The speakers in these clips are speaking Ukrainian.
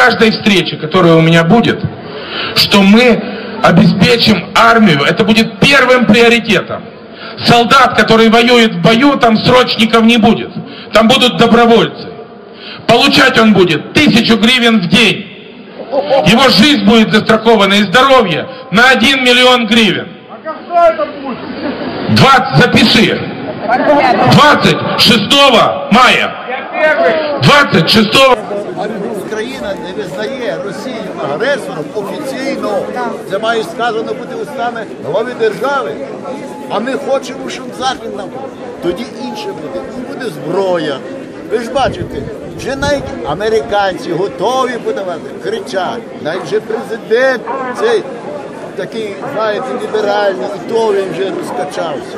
каждой встрече, которая у меня будет, что мы обеспечим армию. Это будет первым приоритетом. Солдат, который воюет в бою, там срочников не будет. Там будут добровольцы. Получать он будет тысячу гривен в день. Его жизнь будет застрахована и здоровье на 1 миллион гривен. 20, запиши. 26 мая. 26 Україна не визнає Росію агресором офіційно. Це має сказано бути устами голови держави. А ми хочемо, щоб Захід нам. Тоді інше буде. І буде зброя. Ви ж бачите, вже навіть американці готові подавати, кричать. Навіть вже президент цей такий, знаєте, ліберальний, і то він вже розкачався.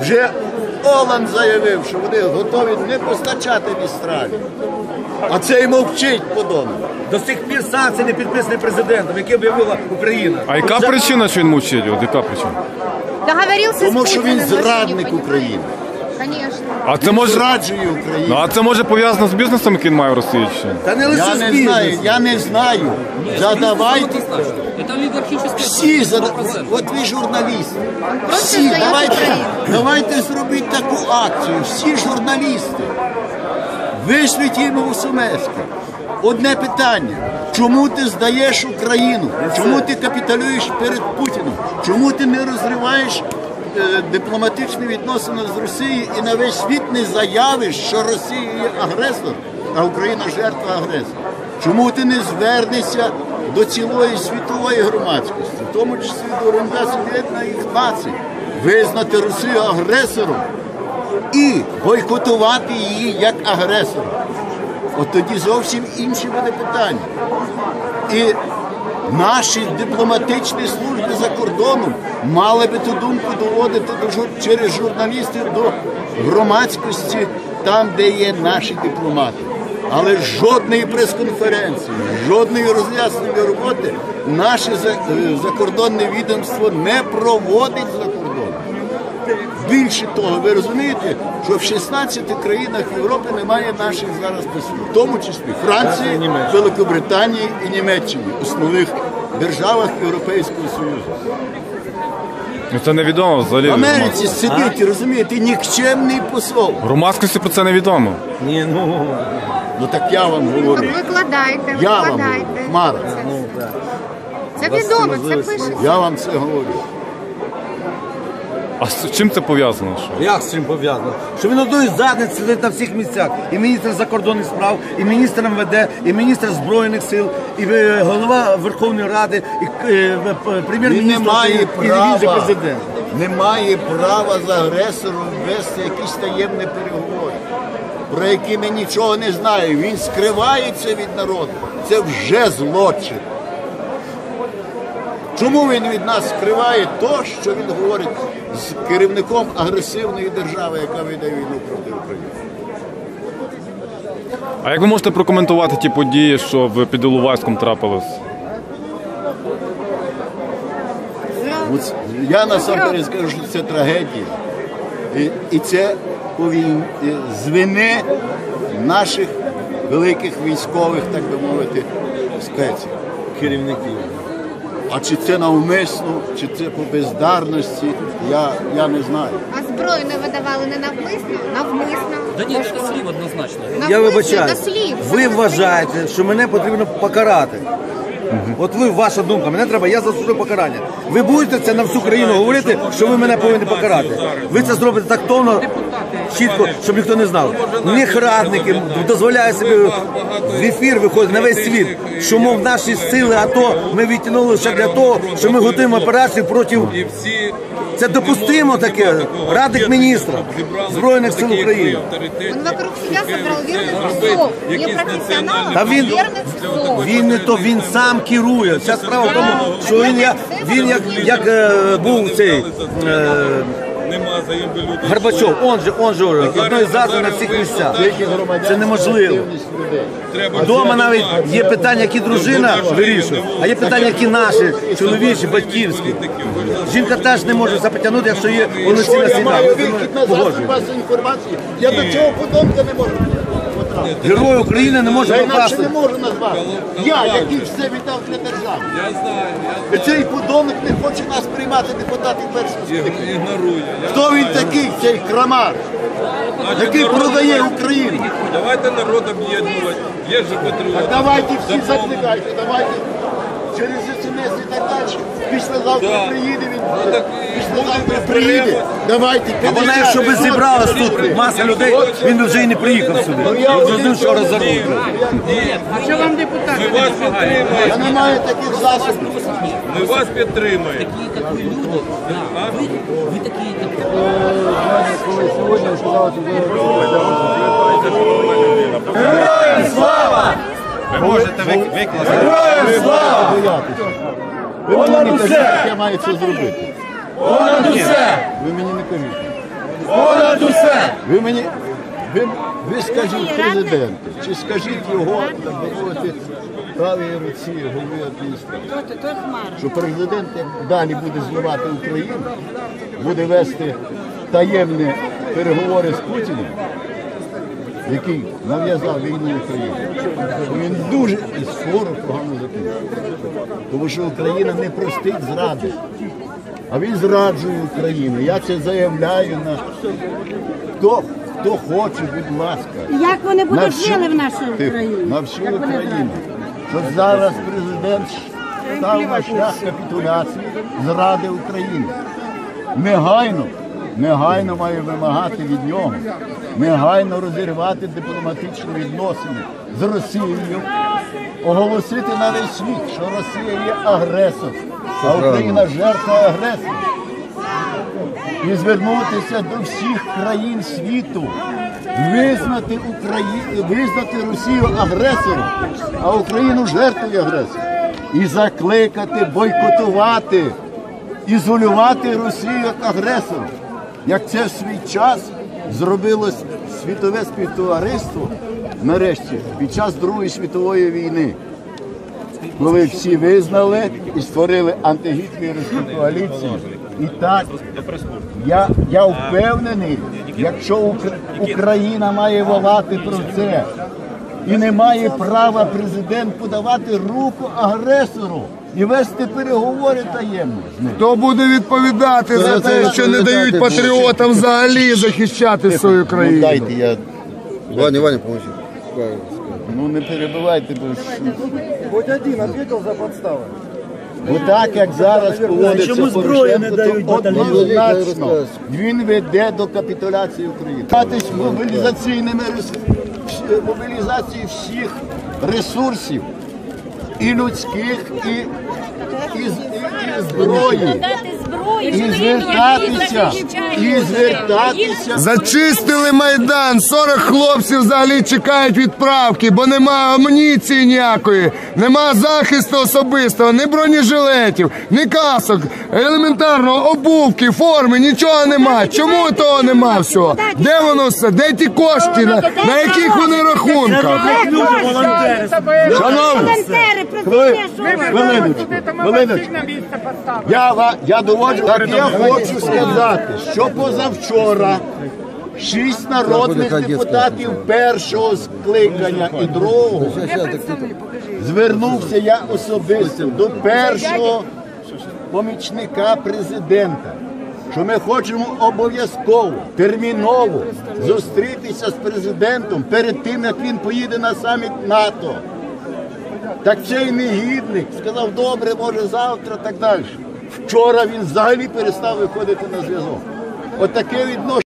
Вже Оланд заявив, що вони готові не постачати містралі. А цей мовчить подобно. До сих пір санкції не підписані президентом, яке об'явила Україна. А яка причина, що він мовчить? От яка причина? Договорился Тому що він не зрадник? України. Конечно. А це може Зраджує ну, Україну. а це може пов'язано з бізнесом, який він має в Росії чи? ні? Та не лише Я з не знаю, я не знаю. Задавайте. Это олигархическая Всі зада... От ви журналісти. Всі, давайте, Україну. давайте зробіть таку акцію. Всі журналісти. Вишліть їм у Сумецьке. Одне питання. Чому ти здаєш Україну? Чому ти капіталюєш перед Путіним? Чому ти не розриваєш дипломатичні відносини з Росією і на весь світ не заявиш, що Росія є агресор, а Україна жертва агресора? Чому ти не звернешся до цілої світової громадськості, в тому числі до Організації Об'єднаних Націй, визнати Росію агресором і бойкотувати її як агресора? От тоді зовсім інші буде питання. І наші дипломатичні служби за кордоном мали би ту думку доводити до через журналістів до громадськості там, де є наші дипломати. Але жодної прес-конференції, жодної роз'яснення роботи наше е, закордонне відомство не проводить за. Більше того, ви розумієте, що в 16 країнах Європи немає наших зараз послів, в тому числі Франції, Великобританії і Німеччині, основних державах Європейського Союзу. Ну, Це невідомо взагалі. В Америці сидить, розумієте, нікчемний посол. Громадськості про це невідомо. Ні, ну, Ну так я вам говорю. Викладайте, Я вам викладайте. говорю, Хмара. Це відомо, це пишеться. Я вам це говорю. А з чим це пов'язано? Що? як з чим пов'язано? Що він одної задниці сидить на всіх місцях. І міністр закордонних справ, і міністр МВД, і міністр Збройних сил, і е, голова Верховної Ради, і е, Він прем'єр-міністр, не має і він же права, президент. не має права з агресором вести якісь таємні переговори, про які ми нічого не знаємо. Він скривається від народу. Це вже злочин. Чому він від нас скриває то, що він говорить з керівником агресивної держави, яка веде війну проти України? А як ви можете прокоментувати ті події, що в Піділувайському трапилось? Я насамперед скажу, що це трагедія. І, і це повинні з вини наших великих військових, так би мовити, спеців. Керівників. А чи це навмисно, чи це по бездарності, я, я не знаю. А зброю не видавали не навмисно, навмисно. Да нет, это слив однозначно. Я вибачаю. до слів. Ви вважаєте, що мене потрібно покарати. От ви, ваша думка, мене треба, я заслужив покарання. Ви будете це на всю країну говорити, що ви мене повинні покарати. Ви це зробите тактовно, чітко, щоб ніхто не знав. Них радники дозволяють собі в ефір виходити на весь світ, що мов наші сили АТО ми відтягнули лише для того, що ми готуємо операцію проти. Це допустимо таке. Радник міністра Збройних сил України. Он вокруг себя собрал верных псов. Не профессионалов, Та а він, він не то, він сам керує. Вся справа в тому, що він як, він як, як е, був цей е, Горбачов, он же, он же одної зази на всіх місцях. Це неможливо. дома. навіть є питання, які дружина вирішує, а є питання, які наші, чоловічі, батьківські. Жінка теж не може запотягнути, якщо є повноцінна я сім'я. маю вихід на засіб Погоджуюсь. інформації? Я до цього подонка не можу. Герой України не може Я інакше попасти. не можу назвати. Я, який все віддав для держави. Я знаю, І цей подонок не хоче нас приймати депутатів першого я скликання. ігнорую. Я Хто він такий, цей крамар, Значить, який народ продає. Україну? Давайте народ об'єднувати. Є же патріоти. Так давайте всі закликайте, давайте через СМС і так далі. Післязавтра Да. приїде він. Ну, так і Післязавтра буде приїде. беремо. Давайте. А вона, якщо би зібралась тут маса людей, він би вже і не приїхав сюди. я Він зрозумів, що розорвав. Ми вас підтримаємо. Я не маю таких засобів. Ми вас підтримаємо. Такие, как вы, люди, да, вы, вы такие, как Ви Мені не кажіть, як я маю це зробити. Понад усе! Ви мені не кажіть. Понад усе! Ви мені. Ви, ви скажіть президенту, чи скажіть його, так би мовити, правій руці голови адміністрації, що президент як далі буде зливати Україну, буде вести таємні переговори з Путіним, який нав'язав війну Україні. Він дуже і скоро погано закінчить. Тому що Україна не простить зради. А він зраджує Україну. Я це заявляю на хто, хто хоче, будь ласка. Як вони На будуть всю- жили в нашій Тихо, країні? на всю Як Україну. Що зараз президент став на шлях капітуляції зради України. Негайно, негайно має вимагати від нього, негайно розірвати дипломатичні відносини з Росією, оголосити на весь світ, що Росія є агресор, а Україна жертва агресора і звернутися до всіх країн світу, визнати Україну, визнати Росію агресором, а Україну жертвою агресора. І закликати бойкотувати, ізолювати Росію як агресора. Як це в свій час зробило світове співтовариство нарешті під час Другої світової війни коли всі визнали і створили антигітлерівську коаліцію. І так, я, я впевнений, якщо Україна має волати про це, і не має права президент подавати руку агресору і вести переговори таємно з ним. Хто буде відповідати за те, що не дають патріотам взагалі захищати свою Ну, країну? дайте я. Ваня, Ваня, поможи. Ну не перебивайте, бо ж Хоч один відповідав за підстави. Бо так як зараз поводиться Порошенко, то однозначно він веде до капітуляції України. Статись мобілізаційними рес- вс- мобілізації всіх ресурсів і людських, і зброї. І звертатися, і звертатися. Зачистили майдан. 40 хлопців взагалі чекають відправки, бо немає амуніції ніякої, нема захисту особистого, ні бронежилетів, ні касок, елементарно обувки, форми, нічого нема. Чому того нема всього? Де воно все? Де ті кошти? На, на яких вони рахунках? Шановні, хвилиночку, хвилиночку. Я, я доводжу, так я хочу сказати, що позавчора шість народних депутатів першого скликання і другого звернувся я особисто до першого помічника президента. Що ми хочемо обов'язково, терміново зустрітися з президентом перед тим, як він поїде на саміт НАТО. Так цей негідник сказав, добре, може завтра, так далі. Вчора він взагалі перестав виходити на зв'язок. Отаке відношення.